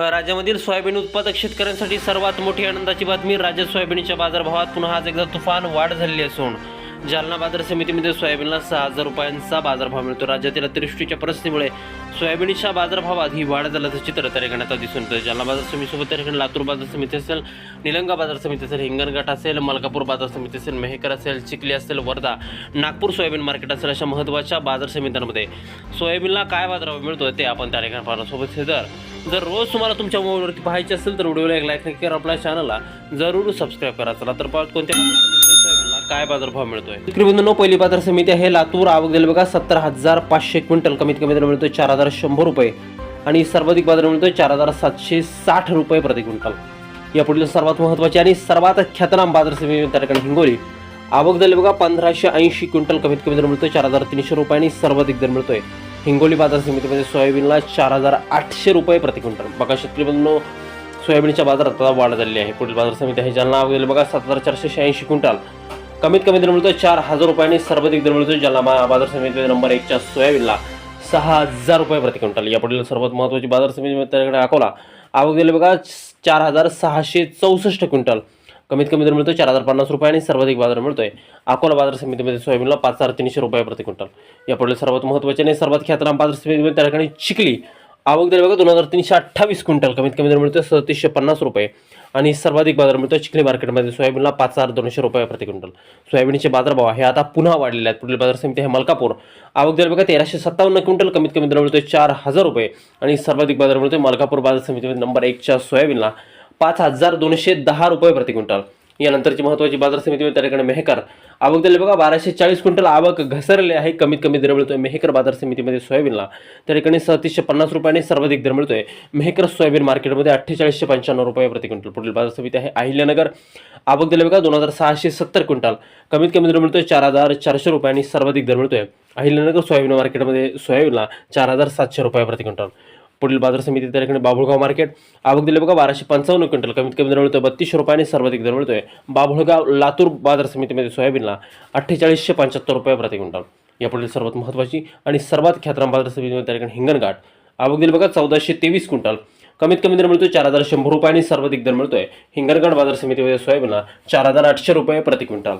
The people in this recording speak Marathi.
राज्यामधील सोयाबीन उत्पादक शेतकऱ्यांसाठी सर्वात मोठी आनंदाची बातमी राज्यात सोयाबीनच्या बाजारभावात पुन्हा आज एकदा तुफान वाढ झालेली असून जालना बाजार समितीमध्ये सोयाबीनला सहा हजार रुपयांचा बाजारभाव मिळतो. राज्यातील अतिवृष्टीच्या परिस्थितीमुळे सोयाबीनच्या बाजारभावात ही वाढ झाल्याचं चित्र तयार करण्यात दिसून येतं जालना बाजार समितीसोबत त्या लातूर बाजार समिती असेल निलंगा बाजार समिती असेल हिंगणघाट असेल मलकापूर बाजार समिती असेल मेहकर असेल चिखली असेल वर्धा नागपूर सोयाबीन मार्केट असेल अशा महत्त्वाच्या बाजार समित्यांमध्ये सोयाबीनला काय बाजारभाव मिळतो ते आपण त्या ठिकाणी पाहणार. सोबत हे दर जर रोज तुम्हाला तुमच्या मोबाईलवरती पाहायचे असेल तर व्हिडिओला एक लाईक नक्की करा आपल्या चॅनलला जरूर सबस्क्राईब करा. चला तर पाहत कोणत्या काय बाजारभाव मिळतोय. विक्री बिंदू पहिली बाजार समिती आहे लातूर. आवक दिली बघा सत्तर हजार पाचशे क्विंटल. कमीत कमी दर मिळतोय चार हजार शंभर रुपये. आणि सर्वाधिक बाजार मिळतोय चार हजार सातशे साठ रुपये प्रति क्विंटल. या पुढील सर्वात महत्त्वाची आणि सर्वात ख्यातनाम बाजार समिती त्या ठिकाणी हिंगोली. आवक झाली बघा पंधराशे ऐंशी क्विंटल. कमीत कमी दर मिळतोय चार हजार तीनशे रुपये आणि सर्वाधिक दर मिळतोय. हिंगोली बाजार समितीमध्ये सोयाबीनला चार हजार आठशे रुपये प्रति क्विंटल. बघा शेतकरी बंधू सोयाबीनच्या बाजारात आता वाढ झालेली आहे. पुढील बाजार समिती आहे जालना आवक बघा सात हजार चारशे शहाऐंशी क्विंटल. कमीत कमी दर मिळतो चार हजार रुपयांनी सर्वाधिक दर मिळतो जालना बाजार समिती नंबर एकच्या सोयाबीनला सहा हजार रुपये प्रति क्विंटल. यापुढील सर्वात महत्त्वाची बाजार समिती त्याकडे अकोला आवक दिली बघा चार हजार सहाशे चौसष्ट क्विंटल. कमीत कमी दर मिळतो चार हजार पन्नास रुपये आणि सर्वाधिक बाजार मिळतोय. अकोला बाजार समितीमध्ये सोयाबीनला पाच हजार तीनशे रुपये प्रति क्विंटल. यापुढील सर्वात महत्त्वाचे आणि सर्वात ख्यातनाम बाजार समितीमध्ये म्हणजे त्या ठिकाणी चिखली. आवक दर बघा दोन हजार तीनशे अठ्ठावीस क्विंटल. कमीत कमी दर मिळतोय सतीसशे पन्नास रुपये. आणि सर्वाधिक बाजार मिळतोय चिखली मार्केटमध्ये सोयाबीनला पाच हजार दोनशे रुपये प्रति क्विंटल. सोयाबीनचे बाजारभाव हे आता पुन्हा वाढलेले आहेत. पुढील बाजार समिती आहे मलकापूर. आवक दर बघा तेराशे सत्तावन्न क्विंटल. कमीत कमी दर मिळतोय चार हजार रुपये. आणि सर्वाधिक बाजार मिळतोय मलकापूर बाजार समितीमध्ये नंबर एकच्या सोयाबीनला. पाच हजार दोनशे दहा रुपये प्रति क्विंटल. यानंतरची महत्त्वाची बाजार समिती त्या ठिकाणी मेहकर. आवक दिले बघा बाराशे चाळीस क्विंटल आवक घसरले आहे. कमीत कमी दर मिळतोय मेहकर बाजार समितीमध्ये सोयाबीनला. त्या ठिकाणी सतीसशे पन्नास रुपयाने सर्वाधिक दर मिळतोय मेहकर सोयाबीन मार्केटमध्ये अठ्ठेचाळीसशे पंच्याण्णव रुपये प्रति क्विंटल. पुढील बाजार समिती आहे अहिल्यानगर. आवक दिले बघा दोन हजार सहाशे सत्तर क्विंटल. कमीत कमी दर मिळतोय चार हजार चारशे रुपयांनी सर्वाधिक दर मिळतोय. अहिल्यानगर सोयाबीन मार्केटमध्ये सोयाबीनला चार हजार सातशे रुपये प्रति क्विंटल. पुढील बाजार समिती त्या ठिकाणी बाभुळगाव मार्केट. आवक दिले बघा बाराशे पंचावन्न क्विंटल. कमीत कमी दर मिळतोय बत्तीस रुपयाने सर्वाधिक दर मिळतोय. बाभुळगाव लातूर बाजार समितीमध्ये सोयाबीनला अठ्ठेचाळीसशे पंच्याहत्तर रुपये प्रति क्विंटल. यापुढील सर्वात महत्त्वाची आणि सर्वात ख्यातराम बाजार समितीमध्ये त्या ठिकाणी हिंगणघाट. आवक दिले बघा चौदाशे तेवीस क्विंटल. कमीत कमी दर मिळतोय चार हजार शंभर रुपयांनी सर्वाधिक दर मिळतोय. हिंगणघाट बाजार समितीमध्ये सोयाबीनला चार हजार आठशे रुपये प्रति क्विंटल.